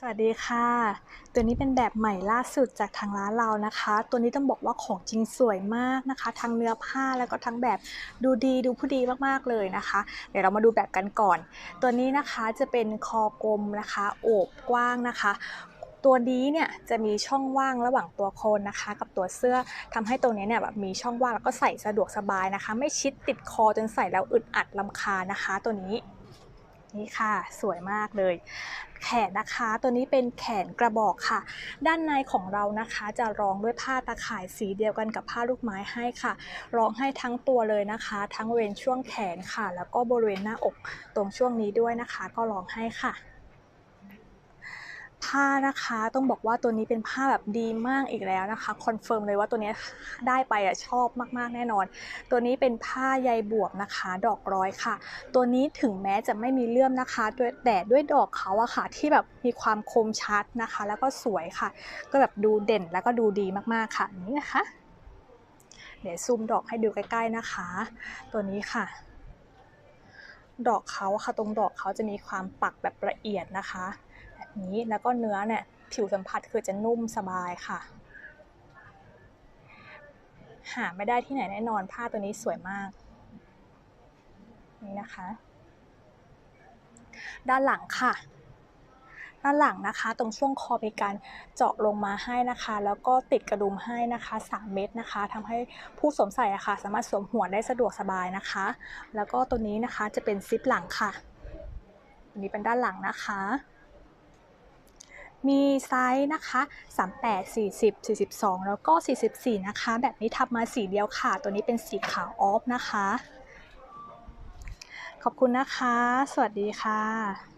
สวัสดีค่ะ ตัวนี้เป็นแบบใหม่ล่าสุดจากทางร้านเรานะคะ ตัวนี้ต้องบอกว่าของจริงสวยมากนะคะ ทั้งเนื้อผ้าแล้วก็ทั้งแบบดูดีดูผู้ดีมากๆเลยนะคะ เดี๋ยวเรามาดูแบบกันก่อน ตัวนี้นะคะจะเป็นคอกลมนะคะ โอบกว้างนะคะตัวนี้เนี่ยจะมีช่องว่างระหว่างตัวโคนนะคะ กับตัวเสื้อทำให้ตรงนี้เนี่ยแบบมีช่องว่างแล้วก็ใส่สะดวกสบายนะคะ ไม่ชิดติดคอจนใส่แล้วอึดอัดลำคานะคะ ตัวนี้ นี่ค่ะ สวยมากเลย แขนนะคะ ตัวนี้เป็นแขนกระบอกค่ะ ด้านในของเรานะคะจะรองด้วยผ้าตาข่ายสีเดียวกันกับผ้าลูกไม้ให้ค่ะ รองให้ทั้งตัวเลยนะคะ ทั้งเวรช่วงแขนค่ะ แล้วก็บริเวณหน้าอกตรงช่วงนี้ด้วยนะคะ ก็รองให้ค่ะ ผ้านะคะ ต้องบอกว่าตัวนี้เป็นผ้าแบบดีมากอีกแล้วนะคะคอนเฟิร์มเลยว่าตัวนี้ได้ไปอะชอบมากๆแน่นอน ตัวนี้เป็นผ้าใยบวกนะคะ ดอกร้อยค่ะ ตัวนี้ถึงแม้จะไม่มีเลื่อมนะคะด้วยแต่ด้วยดอกเขาอะค่ะ ที่แบบมีความคมชัดนะคะ แล้วก็สวยค่ะ ก็แบบดูเด่นแล้วก็ดูดีมากๆค่ะนี่นะคะเดี๋ยวซูมดอกให้ดูใกล้ ๆนะคะ ตัวนี้ค่ะ ดอกเขาค่ะตรงดอกเขาจะมีความปักแบบละเอียดนะคะ นี้แล้วก็เนื้อเนี่ยผิวสัมผัสคือจะนุ่มสบายค่ะ หาไม่ได้ที่ไหนแน่นอนผ้าตัวนี้สวยมาก นี่นะคะ ด้านหลังค่ะ ด้านหลังนะคะตรงช่วงคอมีการเจาะลงมาให้นะคะ แล้วก็ติดกระดุมให้นะคะ 3 เม็ดนะคะทำให้ผู้สวมใส่อะค่ะ สามารถสวมหัวได้สะดวกสบายนะคะ แล้วก็ตัวนี้นะคะจะเป็นซิปหลังค่ะอันนี้เป็นด้านหลังนะคะ มีไซส์นะคะ 38 40 42 แล้วก็ 44 นะคะ แบบนี้ทับมาสีเดียวค่ะ ตัวนี้เป็นสีขาวออฟนะคะ ขอบคุณนะคะ สวัสดีค่ะ